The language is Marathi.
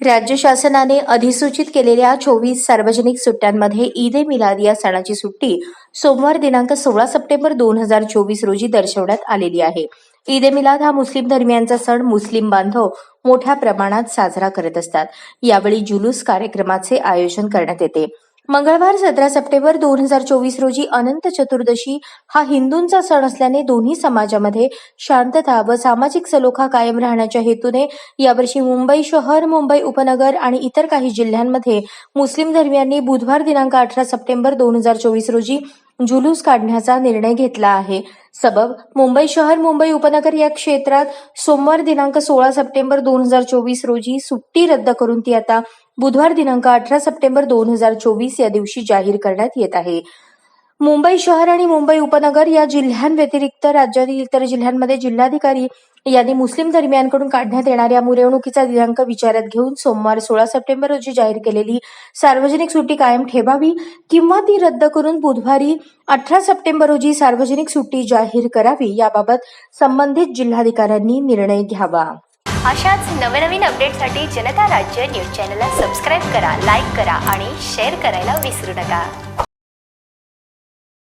राज्य शासनाने अधिसूचित केलेल्या चोवीस सार्वजनिक सुट्ट्यांमध्ये ईद ए मिलाद या सणाची सुट्टी सोमवार दिनांक सोळा सप्टेंबर दोन हजार चोवीस रोजी दर्शवण्यात आलेली आहे. ईद ए मिलाद हा मुस्लिम धर्मियांचा सण मुस्लिम बांधव मोठ्या प्रमाणात साजरा करत असतात. यावेळी जुलूस कार्यक्रमाचे आयोजन करण्यात येते. मंगळवार सतरा सप्टेंबर दोन हजार चोवीस रोजी अनंत चतुर्दशी हा हिंदूंचा सण असल्याने दोन्ही समाजामध्ये शांतता व सामाजिक सलोखा कायम राहण्याच्या हेतूने यावर्षी मुंबई शहर मुंबई उपनगर आणि इतर काही जिल्ह्यांमध्ये मुस्लिम धर्मियांनी बुधवार दिनांक अठरा सप्टेंबर दोन हजार चोवीस रोजी जुलूस काढण्याचा निर्णय घेतला आहे. सबब मुंबई शहर मुंबई उपनगर या क्षेत्रात सोमवार दिनांक सोळा सप्टेंबर दोन हजार चोवीस रोजी सुट्टी रद्द करून ती आता बुधवार दिनांक अठरा सप्टेंबर दोन हजार चोवीस या दिवशी जाहीर करण्यात येत आहे. मुंबई शहर आणि मुंबई उपनगर या जिल्ह्यांव्यतिरिक्त राज्यातील इतर जिल्ह्यांमध्ये जिल्हाधिकारी यांनी मुस्लिम धर्मियांकडून काढण्यात येणाऱ्या मिरवणुकीचा दिनांक विचारात घेऊन सोमवार सोळा सप्टेंबर रोजी जाहीर केलेली सार्वजनिक सुट्टी कायम ठेवावी किंवा ती रद्द करून बुधवारी अठरा सप्टेंबर रोजी सार्वजनिक सुट्टी जाहीर करावी याबाबत संबंधित जिल्हाधिकाऱ्यांनी निर्णय घ्यावा. अशाच नवनवीन अपडेटसाठी जनता राज्य न्यूज चॅनलला सबस्क्राईब करा लाईक करा आणि शेअर करायला विसरू नका.